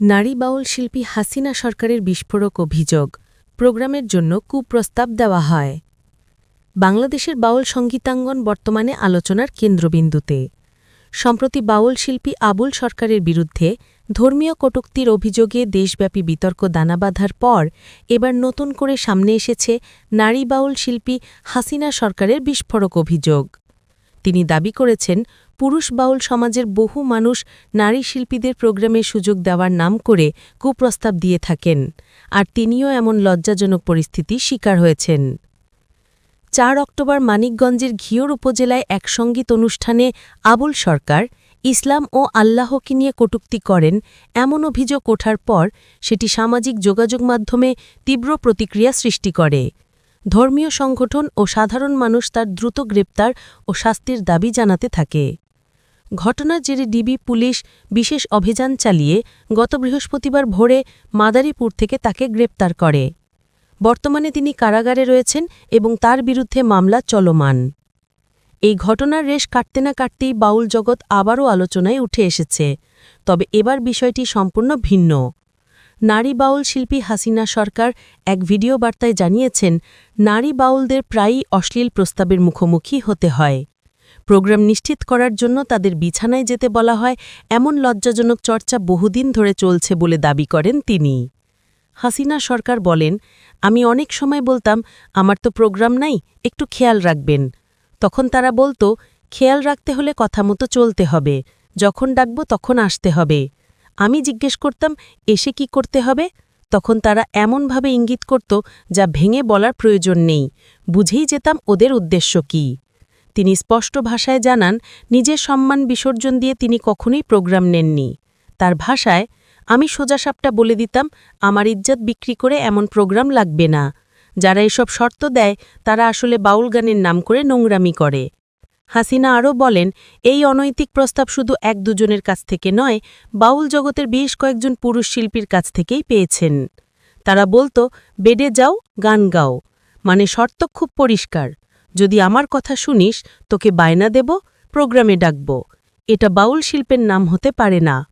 নারী বাউল শিল্পী হাসিনা সরকারের বিস্ফোরক অভিযোগ, প্রোগ্রামের জন্য কুপ্রস্তাব দেওয়া হয়। বাংলাদেশের বাউল সঙ্গীতাঙ্গন বর্তমানে আলোচনার কেন্দ্রবিন্দুতে। সম্প্রতি বাউল শিল্পী আবুল সরকারের বিরুদ্ধে ধর্মীয় কটুক্তির অভিযোগে দেশব্যাপী বিতর্ক দানা বাঁধার পর এবার নতুন করে সামনে এসেছে নারী বাউল শিল্পী হাসিনা সরকারের বিস্ফোরক অভিযোগ। তিনি দাবি করেছেন, পুরুষ বাউল সমাজের বহু মানুষ নারী শিল্পীদের প্রোগ্রামে সুযোগ দেওয়ার নাম করে কুপ্রস্তাব দিয়ে থাকেন। আর তিনিও এমন লজ্জাজনক পরিস্থিতি শিকার হয়েছেন। চার অক্টোবর মানিকগঞ্জের ঘিওর উপজেলায় এক সংগীত অনুষ্ঠানে আবুল সরকার ইসলাম ও আল্লাহকে নিয়ে কটূক্তি করেন এমন অভিযোগ ওঠার পর সেটি সামাজিক যোগাযোগ মাধ্যমে তীব্র প্রতিক্রিয়া সৃষ্টি করে। ধর্মীয় সংগঠন ও সাধারণ মানুষ তার দ্রুত গ্রেপ্তার ও শাস্তির দাবি জানাতে থাকে। ঘটনার জেরে ডিবি, পুলিশ বিশেষ অভিযান চালিয়ে গত বৃহস্পতিবার ভোরে মাদারীপুর থেকে তাকে গ্রেপ্তার করে। বর্তমানে তিনি কারাগারে রয়েছেন এবং তার বিরুদ্ধে মামলা চলমান। এই ঘটনার রেশ কাটতে না কাটতেই বাউল জগৎ আবারও আলোচনায় উঠে এসেছে। তবে এবার বিষয়টি সম্পূর্ণ ভিন্ন। নারী বাউল শিল্পী হাসিনা সরকার এক ভিডিও বার্তায় জানিয়েছেন, নারী বাউলদের প্রায়ই অশ্লীল প্রস্তাবের মুখোমুখি হতে হয়। প্রোগ্রাম নিশ্চিত করার জন্য তাদের বিছানায় যেতে বলা হয়, এমন লজ্জাজনক চর্চা বহুদিন ধরে চলছে বলে দাবি করেন তিনি। হাসিনা সরকার বলেন, আমি অনেক সময় বলতাম, আমার তো প্রোগ্রাম নাই, একটু খেয়াল রাখবেন। তখন তারা বলতো, খেয়াল রাখতে হলে কথা মতো চলতে হবে, যখন ডাকব তখন আসতে হবে। আমি জিজ্ঞেস করতাম, এসে কি করতে হবে? তখন তারা এমনভাবে ইঙ্গিত করত, যা ভেঙে বলার প্রয়োজন নেই। বুঝেই যেতাম ওদের উদ্দেশ্য কি। তিনি স্পষ্ট ভাষায় জানান, নিজের সম্মান বিসর্জন দিয়ে তিনি কখনোই প্রোগ্রাম নেননি। তার ভাষায়, আমি সোজাসাপটা বলে দিতাম, আমার ইজ্জত বিক্রি করে এমন প্রোগ্রাম লাগবে না। যারা এসব শর্ত দেয়, তারা আসলে বাউল গানের নাম করে নোংরামি করে। হাসিনা আরও বলেন, এই অনৈতিক প্রস্তাব শুধু এক দুজনের কাছ থেকে নয়, বাউল জগতের বেশ কয়েকজন পুরুষ শিল্পীর কাছ থেকেই পেয়েছেন। তারা বলতো, বেডে যাও, গান গাও। মানে শর্ত খুব পরিষ্কার। যদি আমার কথা শুনিস, তোকে বায়না দেব, প্রোগ্রামে ডাকব। এটা বাউল শিল্পের নাম হতে পারে না।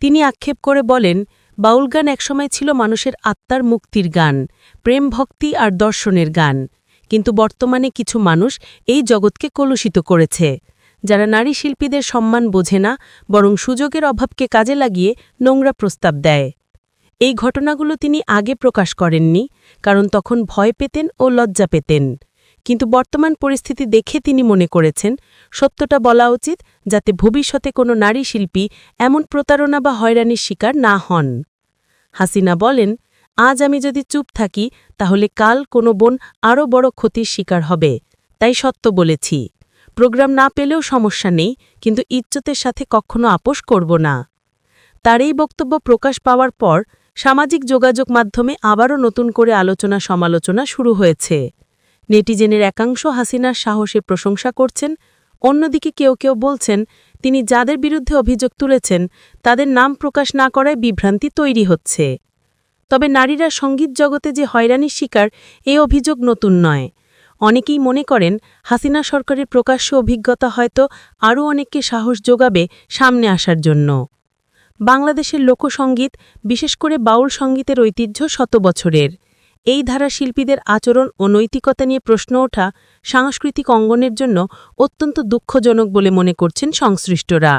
তিনি আক্ষেপ করে বলেন, বাউল গান একসময় ছিল মানুষের আত্মার মুক্তির গান, প্রেম ভক্তি আর দর্শনের গান। কিন্তু বর্তমানে কিছু মানুষ এই জগৎকে কলুষিত করেছে। যারা নারী শিল্পীদের সম্মান বোঝে না, বরং সুযোগের অভাবকে কাজে লাগিয়ে নোংরা প্রস্তাব দেয়। এই ঘটনাগুলো তিনি আগে প্রকাশ করেননি, কারণ তখন ভয় পেতেন ও লজ্জা পেতেন। কিন্তু বর্তমান পরিস্থিতি দেখে তিনি মনে করেছেন, সত্যটা বলা উচিত যাতে ভবিষ্যতে কোনো নারী শিল্পী এমন প্রতারণা বা হয়রানির শিকার না হন। হাসিনা বলেন আজ আমি যদি চুপ থাকি, তাহলে কাল কোনো বোন আরও বড় ক্ষতির শিকার হবে। তাই সত্য বলেছি। প্রোগ্রাম না পেলেও সমস্যা নেই, কিন্তু ইজ্জতের সাথে কখনো আপোষ করব না। তার এই বক্তব্য প্রকাশ পাওয়ার পর সামাজিক যোগাযোগ মাধ্যমে আবারও নতুন করে আলোচনা সমালোচনা শুরু হয়েছে। নেটিজেনের একাংশ হাসিনার সাহসে প্রশংসা করছেন, অন্যদিকে কেউ কেউ বলছেন, তিনি যাদের বিরুদ্ধে অভিযোগ তুলেছেন, তাদের নাম প্রকাশ না করায় বিভ্রান্তি তৈরি হচ্ছে। তবে নারীরা সংগীত জগতে যে হয়রানির শিকার, এ অভিযোগ নতুন নয়। অনেকেই মনে করেন, হাসিনা সরকারের প্রকাশ্য অভিজ্ঞতা হয়তো আরও অনেককে সাহস যোগাবে সামনে আসার জন্য। বাংলাদেশের লোকসঙ্গীত, বিশেষ করে বাউল সঙ্গীতের ঐতিহ্য শত বছরের। এই ধারা শিল্পীদের আচরণ ও নৈতিকতা নিয়ে প্রশ্ন ওঠা সাংস্কৃতিক অঙ্গনের জন্য অত্যন্ত দুঃখজনক বলে মনে করছেন সংশ্লিষ্টরা।